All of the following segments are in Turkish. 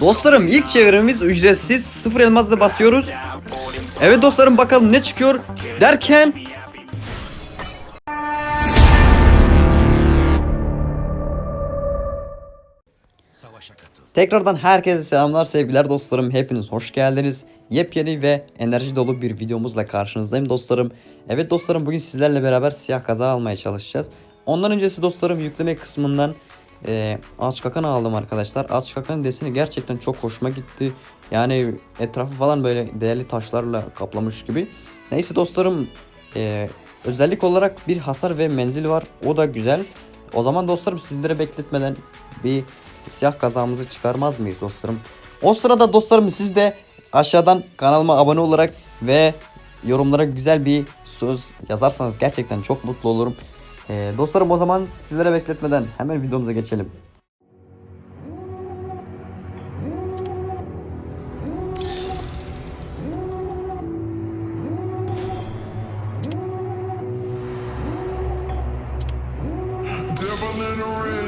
Dostlarım ilk çevirimiz ücretsiz. Sıfır elmasla basıyoruz. Evet dostlarım bakalım ne çıkıyor derken Tekrardan herkese selamlar sevgiler dostlarım. Hepiniz hoş geldiniz. Yepyeni ve enerji dolu bir videomuzla karşınızdayım dostlarım. Evet dostlarım bugün sizlerle beraber siyah kaza almaya çalışacağız. Ondan öncesi dostlarım yükleme kısmından e, aç kakan aldım arkadaşlar. Aç kakan deseni gerçekten çok hoşuma gitti. Yani etrafı falan böyle değerli taşlarla kaplamış gibi. Neyse dostlarım e, özellik olarak bir hasar ve menzil var. O da güzel. O zaman dostlarım sizlere bekletmeden bir siyah kazağımızı çıkarmaz mıyız dostlarım? O sırada dostlarım siz de aşağıdan kanalıma abone olarak ve yorumlara güzel bir söz yazarsanız gerçekten çok mutlu olurum. Ee, dostlarım o zaman sizlere bekletmeden hemen videomuza geçelim. Devil in a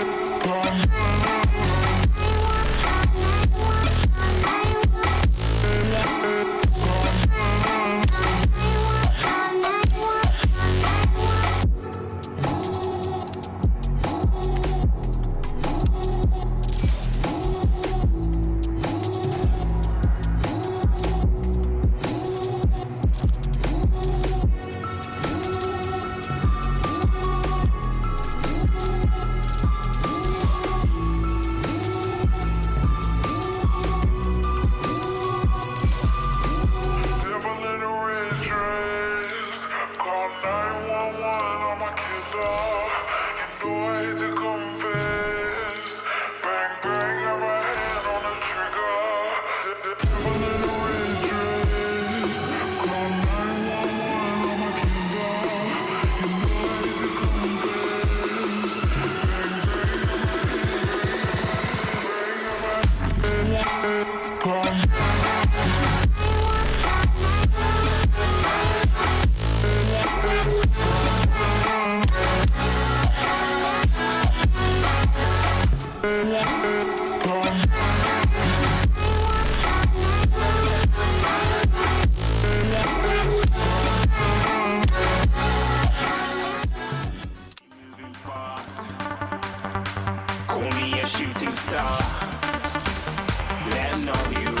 on you.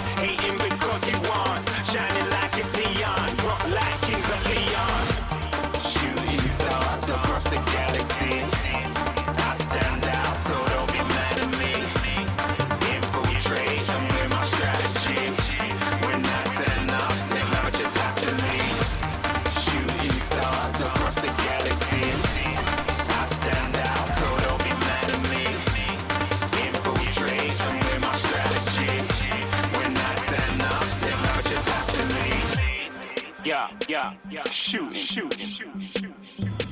yeah, yeah, yeah, shoot, shoot, shoot,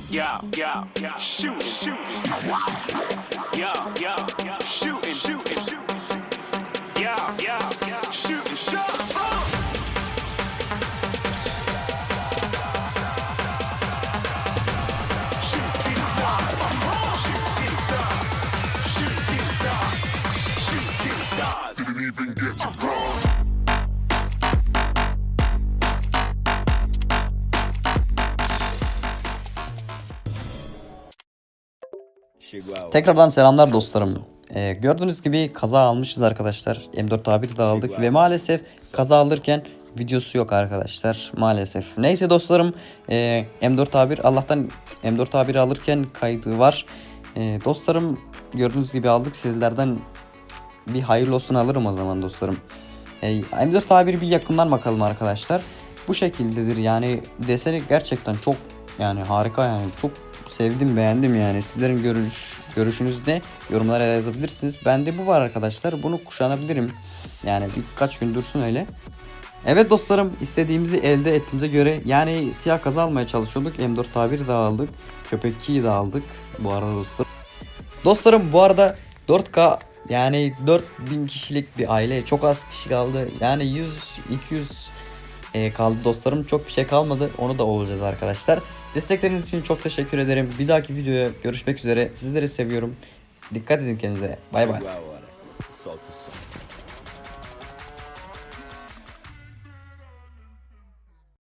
yeah, yeah, yeah, shoot, shoot, yeah, yeah, yeah, shoot, shoot, shoot, yeah, yeah, yeah, shoot, shoot. Didn't even get to cross. Tekrardan selamlar dostlarım. Ee, gördüğünüz gibi kaza almışız arkadaşlar. M4 A1 de aldık ve maalesef kaza alırken videosu yok arkadaşlar. Maalesef. Neyse dostlarım ee, M4 A1 Allah'tan M4 A1 alırken kaydı var. Ee, dostlarım gördüğünüz gibi aldık. Sizlerden bir hayırlı olsun alırım o zaman dostlarım. Ee, M4 A1 bir yakından bakalım arkadaşlar. Bu şekildedir yani deseni gerçekten çok yani harika yani çok sevdim beğendim yani sizlerin görüş görüşünüz ne yorumlara yazabilirsiniz. Bende bu var arkadaşlar bunu kuşanabilirim yani birkaç gün dursun öyle. Evet dostlarım istediğimizi elde ettiğimize göre yani siyah kazı almaya çalışıyorduk. M4 A1 de aldık. Köpek 2'yi de aldık bu arada dostlar. Dostlarım bu arada 4K yani 4000 kişilik bir aile çok az kişi kaldı. Yani 100 200 e, kaldı dostlarım. Çok bir şey kalmadı. Onu da olacağız arkadaşlar. Destekleriniz için çok teşekkür ederim. Bir dahaki videoya görüşmek üzere. Sizleri seviyorum. Dikkat edin kendinize. Bay bay.